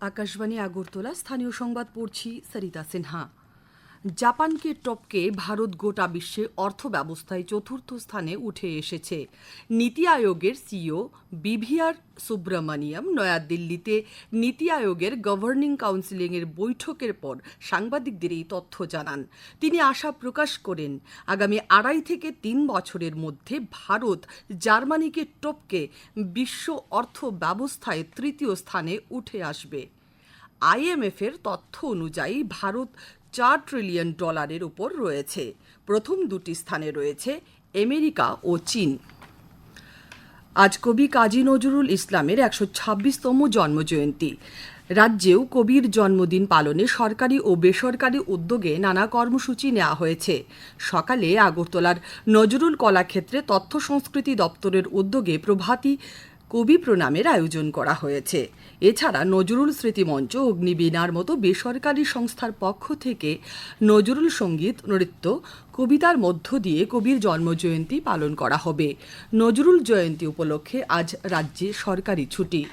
আকাশবাণী আগরতলা স্থানীয় সংবাদ পড়ছি সরিতা সিনহা জাপানকে টপকে ভারত গোটা বিশ্বে অর্থ ব্যবস্থায় চতুর্থ স্থানে উঠে এসেছে। নীতি আয়োগের সিইও বিভিআর সুব্রমণিয়াম নয়াদিল্লিতে নীতি আয়োগের গভর্নিং কাউন্সিলিংয়ের বৈঠকের পর সাংবাদিকদের এই তথ্য জানান। তিনি আশা প্রকাশ করেন, আগামী আড়াই থেকে তিন বছরের মধ্যে ভারত জার্মানিকে টপকে বিশ্ব অর্থ ব্যবস্থায় তৃতীয় স্থানে উঠে আসবে। আইএমএফের তথ্য অনুযায়ী ভারত চার ট্রিলিয়ন ডলারের উপর রয়েছে। প্রথম দুটি স্থানে রয়েছে আমেরিকা ও চীন। আজ কবি কাজী নজরুল ইসলামের একশো ছাব্বিশতম জন্মজয়ন্তী। রাজ্যেও কবির জন্মদিন পালনে সরকারি ও বেসরকারি উদ্যোগে নানা কর্মসূচি নেওয়া হয়েছে। সকালে আগরতলার নজরুল কলাক্ষেত্রে তথ্য সংস্কৃতি দপ্তরের উদ্যোগে প্রভাতী কবি প্রণামের আয়োজন করা হয়েছে। এছাড়া নজরুল স্মৃতিমঞ্চ অগ্নিবীণার মতো বেসরকারি সংস্থার পক্ষ থেকে নজরুল সংগীত, নৃত্য, কবিতার মধ্য দিয়ে কবির জন্মজয়ন্তী পালন করা হবে। নজরুল জয়ন্তী উপলক্ষে আজ রাজ্যে সরকারি ছুটি।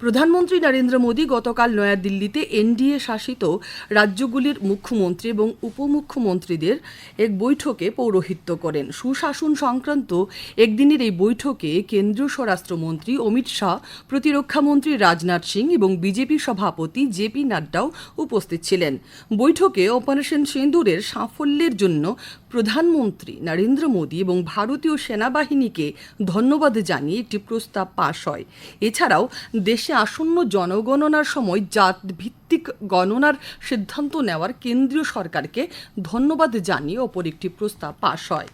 প্রধানমন্ত্রী নরেন্দ্র মোদী গতকাল নয়াদিল্লিতে এনডিএ শাসিত রাজ্যগুলির মুখ্যমন্ত্রী এবং উপমুখ্যমন্ত্রীদের এক বৈঠকে পৌরোহিত্য করেন। সুশাসন সংক্রান্ত একদিনের এই বৈঠকে কেন্দ্রীয় স্বরাষ্ট্রমন্ত্রী অমিত শাহ প্রতিরক্ষামন্ত্রী রাজনাথ সিং এবং বিজেপি সভাপতি জেপি নাড্ডাও উপস্থিত ছিলেন। বৈঠকে অপারেশন সিন্দুরের সাফল্যের জন্য প্রধানমন্ত্রী নরেন্দ্র মোদী এবং ভারতীয় সেনাবাহিনীকে ধন্যবাদ জানিয়ে একটি প্রস্তাব পাশ হয়। এছাড়াও দেশে আসন্ন জনগণনার সময় জাত ভিত্তিক গণনার সিদ্ধান্ত নেওয়ার কেন্দ্রীয় সরকারকে ধন্যবাদ জানিয়ে অপর একটি প্রস্তাব পাশ হয়।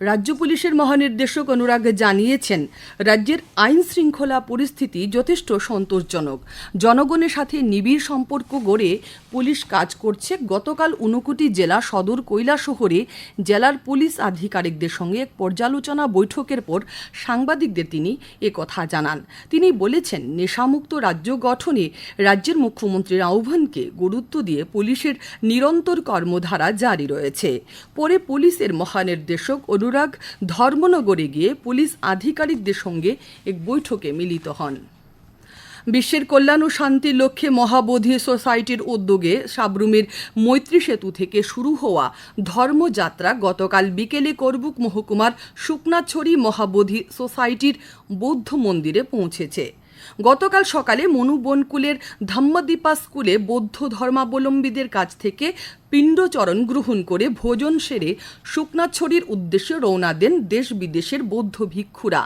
রাজ্য পুলিশের মহানির্দেশক অনুরাগ জানিয়েছেন, রাজ্যের আইন শৃঙ্খলা পরিস্থিতি যথেষ্ট সন্তোষজনক। জনগণের সাথে নিবিড় সম্পর্ক গড়ে পুলিশ কাজ করছে। গতকাল ঊনকোটি জেলা সদর শহরে জেলার পুলিশ আধিকারিকদের সঙ্গে এক পর্যালোচনা বৈঠকের পর সাংবাদিকদের তিনি কথা জানান। তিনি বলেছেন, নেশামুক্ত রাজ্য গঠনে রাজ্যের মুখ্যমন্ত্রীর আহ্বানকে গুরুত্ব দিয়ে পুলিশের নিরন্তর কর্মধারা জারি রয়েছে। পরে পুলিশের মহানির্দেশক অনুরাগ ধর্মনগরে গিয়ে পুলিশ আধিকারিকদের সঙ্গে এক বৈঠকে মিলিত হন। বিশ্বের কল্যাণ ও শান্তির লক্ষ্যে মহাবোধি সোসাইটির উদ্যোগে সাবরুমের মৈত্রী সেতু থেকে শুরু হওয়া ধর্মযাত্রা গতকাল বিকেলে করবুক মহকুমার শুকনাছড়ি মহাবোধি সোসাইটির বৌদ্ধ মন্দিরে পৌঁছেছে। গতকাল সকালে মনু বনকুলের ধম্মদীপা স্কুলে বৌদ্ধ ধর্মাবলম্বীদের কাছ থেকে পিণ্ডচরণ গ্রহণ করে ভোজন সেরে শুকনাছড়ির উদ্দেশ্যে রওনা দেন দেশ বিদেশের বৌদ্ধ ভিক্ষুরা।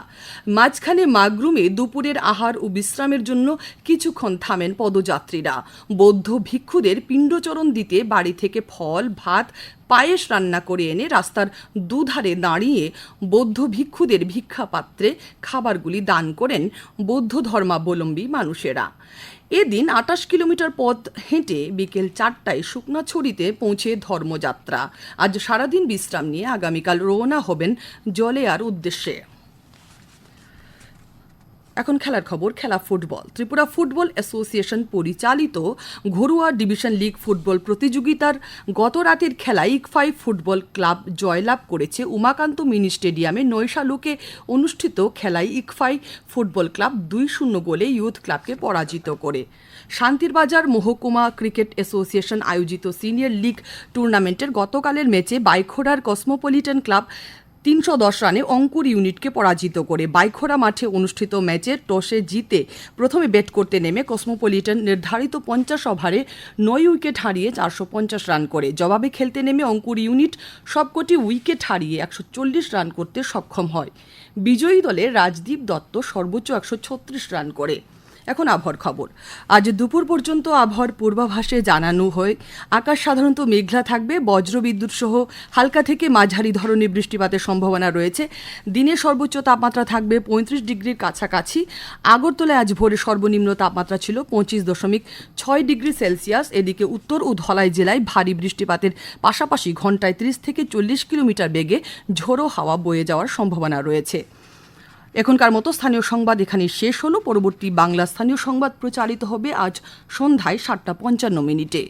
মাঝখানে মাগরুমে দুপুরের আহার ও বিশ্রামের জন্য কিছুক্ষণ থামেন পদযাত্রীরা। বৌদ্ধ ভিক্ষুদের পিণ্ডচরণ দিতে বাড়ি থেকে ফল, ভাত, পায়েস রান্না করে এনে রাস্তার দুধারে দাঁড়িয়ে বৌদ্ধ ভিক্ষুদের ভিক্ষাপাত্রে খাবারগুলি দান করেন বৌদ্ধ ধর্মাবলম্বী মানুষেরা। এদিন আটাশ কিলোমিটার পথ হেঁটে বিকেল চারটায় শুকনাছড়িতে পৌঁছে ধর্মযাত্রা। আজ সারাদিন বিশ্রাম নিয়ে আগামীকাল রওনা হবেন জলেয়ার উদ্দেশ্যে। এখন খেলার খবর, খেলা ফুটবল। ত্রিপুরা ফুটবল অ্যাসোসিয়েশন পরিচালিত ঘরোয়া ডিভিশন লিগ ফুটবল প্রতিযোগিতার গত রাতের খেলায় ইকফাই ফুটবল ক্লাব জয়লাভ করেছে উমাকান্ত মিনি স্টেডিয়ামে নৈশালুকে অনুষ্ঠিত খেলায় ইকফাই ফুটবল ক্লাব দুই শূন্য গোলে ইউথ ক্লাবকে পরাজিত করে। শান্তিরবাজার মহকুমা ক্রিকেট অ্যাসোসিয়েশন আয়োজিত সিনিয়র লিগ টুর্নামেন্টের গতকালের ম্যাচে বাইখোড়ার কসমোপলিটন ক্লাব তিনশো দশ রানে অঙ্কুর ইউনিটকে পরাজিত করে বাইখোরা মাঠে অনুষ্ঠিত ম্যাচে টসে জিতে প্রথমে ব্যাট করতে নেমে কসমোপলিটন নির্ধারিত পঞ্চাশ ওভারে নয় উইকেট হারিয়ে চারশো পঞ্চাশ রান করে। জবাবে খেলতে নেমে অঙ্কুর ইউনিট সবকটি উইকেট হারিয়ে একশো চল্লিশ রান করতে সক্ষম হয়। বিজয়ী দলে রাজদীপ দত্ত সর্বোচ্চ একশো ছত্রিশ রান করে। এখন আবহাওয়ার খবর। আজ দুপুর পর্যন্ত আবহাওয়ার পূর্বাভাসে জানানো হয়, আকাশ সাধারণত মেঘলা থাকবে, বজ্রবিদ্যুৎ সহ হালকা থেকে মাঝারি ধরনের বৃষ্টিপাতের সম্ভাবনা রয়েছে। দিনে সর্বোচ্চ তাপমাত্রা থাকবে পঁয়ত্রিশ ডিগ্রির কাছাকাছি। আগরতলায় আজ ভোরে সর্বনিম্ন তাপমাত্রা ছিল পঁচিশ দশমিক ছয় ডিগ্রি সেলসিয়াস। এদিকে উত্তর ও ধলাই জেলায় ভারী বৃষ্টিপাতের পাশাপাশি ঘন্টায় ত্রিশ থেকে চল্লিশ কিলোমিটার বেগে ঝোড়ো হাওয়া বয়ে যাওয়ার সম্ভাবনা রয়েছে। এখনকার মতো স্থানীয় সংবাদ এখানে শেষ হলো। পরবর্তী বাংলা স্থানীয় সংবাদ প্রচারিত হবে আজ সন্ধ্যায় সাতটা পঞ্চান্ন মিনিটে।